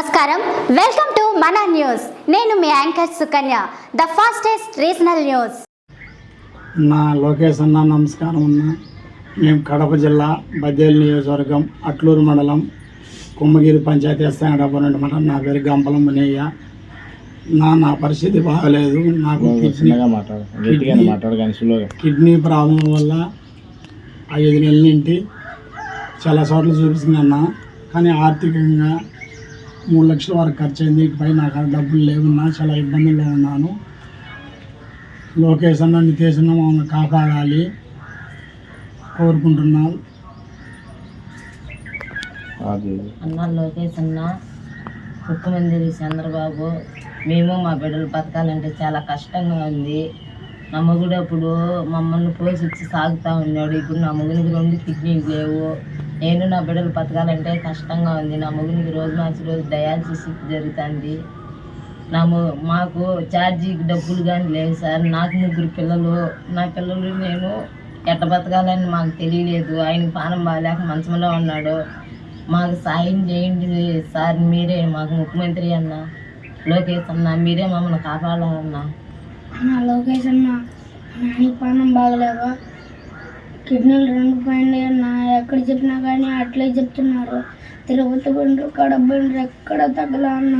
నమస్కారం. Welcome to మన news నేను మీ anchor Sukanya the fastest regional news నా లోకేష్ అన్న నమస్కారం అన్న. మేము కడప జిల్లా బద్దేలు నియోజకవర్గం అట్లూరు మండలం కుమ్మగిరి పంచాయతీ ఎస్ఐ డబ్బా నుండి మాట. నా పేరు గంపలం మునయ్య. నా నా పరిస్థితి బాగలేదు. నాకు కిడ్నీ చిన్నగా మాట్లాడు. గట్టిగానే మాట్లాడు కానీ స్లోగా. కిడ్నీ ప్రాబ్లం వల్ల ఐదు నెలల నుండి చాలా చోట్ల చూపిస్తుందన్న కానీ ఆర్థికంగా మూడు లక్షల వరకు ఖర్చు అయింది ఇకపై నాకు ఆ డబ్బులు లేవున్నా చాలా ఇబ్బందుల్లో ఉన్నాను. లోకేష్ అన్న నితేష్ అన్న మమ్మల్ని కాపాడాలి. కోరుకుంటున్నాను అది. అన్న లోకేష్ అన్న ముఖ్యమంత్రి చంద్రబాబు మేము మా బిడ్డలు బతకాలంటే చాలా కష్టంగా ఉంది. నా మొగుడు అప్పుడు మమ్మల్ని పోషించి సాగుతూ ఉన్నాడు. ఇప్పుడు నా మొగునికి రెండు కిడ్నీలు లేవు. నేను నా బిడ్డలు బతకాలంటే కష్టంగా ఉంది. నా మొగునికి రోజు మార్చి రోజు డయాలసిస్ జరుగుతుంది. నా మాకు ఛార్జీకి డబ్బులు కానీ లేవు సార్. నాకు ముగ్గురు పిల్లలు. నా పిల్లలు నేను ఎట్ట బతకాలని మాకు తెలియలేదు. ఆయన పానం బాగాలేక మంచంలో ఉన్నాడు. మాకు సాయం చేయండి సార్. మీరే మాకు ముఖ్యమంత్రి అన్న లోకేష్ అన్న మీరే మమ్మల్ని కాపాడాలన్నా. లోకేష్ అన్న నాని పానం బాగలేక కిడ్నీలు రెండు పోయినాయి అన్న. ఎక్కడ చెప్పినా కానీ అట్లే చెప్తున్నారు. తిరుపతి పోయినరు కడబండ్రు ఎక్కడ తగ్గలా అన్న.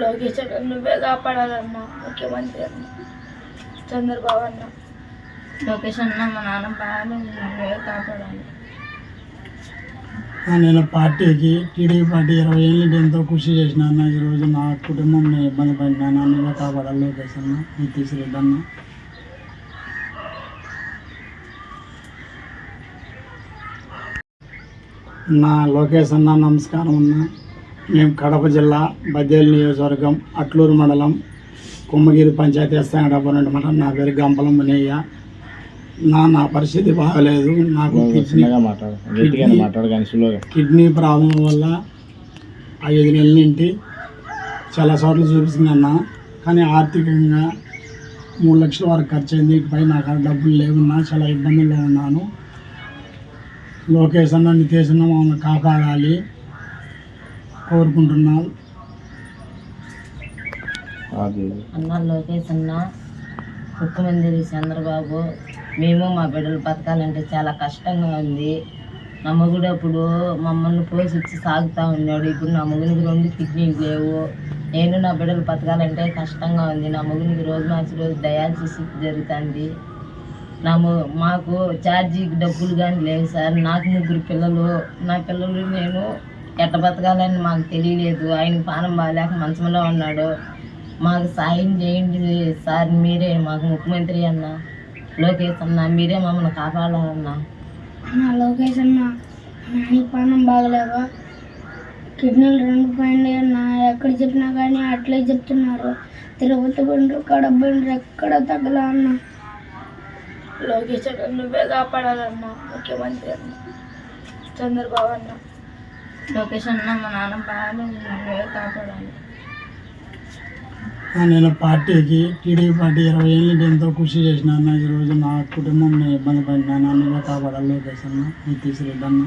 లోకేష్ అన్న నువ్వే కాపాడాలన్న. ముఖ్యమంత్రి అన్న చంద్రబాబు అన్న. లోకేష్ అన్న మా నాన్న బాగా నువ్వే కాపాడాలి. నేను పార్టీకి టీడీపీ పార్టీ ఇరవై ఏళ్ళ ఎంతో కృషి చేసిన అన్న. ఈరోజు నా కుటుంబం ఇబ్బంది పడినా నన్ను కాపాడాలి లోకేష్ అన్న. నితీష్ రెడ్డి అన్న. నా లోకేష్ అన్న నమస్కారం అన్న. మేము కడప జిల్లా బద్దేలు నియోజకవర్గం అట్లూరు మండలం కుమ్మగిరి పంచాయతీ ఎస్ఐ డబ్బా నుండి మాట నా పేరు గంపలం మునయ్య నా నా పరిస్థితి బాగలేదు. నాకు కిడ్నీ ప్రాబ్లం వల్ల ఐదు నెలల నుండి చాలా చోట్ల చూపిస్తుందన్న కానీ ఆర్థికంగా మూడు లక్షల వరకు ఖర్చు అయింది ఇకపై నాకు డబ్బులు లేవున్నా చాలా ఇబ్బందుల్లో ఉన్నాను. లోకేష్ అన్న నితేష్ అన్న మమ్మల్ని కాపాడాలి. కోరుకుంటున్నాను అది అన్న లోకేష్ అన్న ముఖ్యమంత్రి చంద్రబాబు మేము మా బిడ్డలు బతకాలంటే చాలా కష్టంగా ఉంది. నా మొగుడు అప్పుడు మమ్మల్ని పోషించి సాగుతూ ఉన్నాడు. ఇప్పుడు నా మొగునికి రెండు కిడ్నీలు లేవు. నేను నా బిడ్డలు బతకాలంటే కష్టంగా ఉంది. నా మొగునికి రోజు మార్చి రోజు డయాలసిస్ జరుగుతుంది. నా మాకు ఛార్జీకి డబ్బులు కానీ లేవు సార్. నాకు ముగ్గురు పిల్లలు నా పిల్లలు నేను ఎట్ట బతకాలని మాకు తెలియలేదు. ఆయన పానం బాగాలేక మంచంలో ఉన్నాడు. మాకు సాయం చేయండి సార్ మీరే మాకు ముఖ్యమంత్రి అన్న. లోకేష్ అన్న మీరే మమ్మల్ని కాపాడాలన్నా. లోకేష్ అన్న నాని పానం బాగలేక కిడ్నీలు రెండు పోయింది అన్న. ఎక్కడ చెప్పినా కానీ అట్లే చెప్తున్నారు. తిరుపతి పోయినరు కడ పోయినరు ఎక్కడ తగ్గలా అన్నా. లోకేష్ అన్న నువ్వే కాపాడాలన్న. ముఖ్యమంత్రి అన్న చంద్రబాబు అన్న. లోకేష్ అన్న మా నాన్న బాగా నువ్వే కాపాడాలి. నేను పార్టీకి టీడీపీ పార్టీ ఇరవై ఏళ్ళ ఎంతో కృషి చేసిన అన్న. ఈరోజు నా కుటుంబం ఇబ్బంది పడినా నన్ను కాపాడాలి లోకేష్ అన్న. నితీష్ రెడ్డి అన్న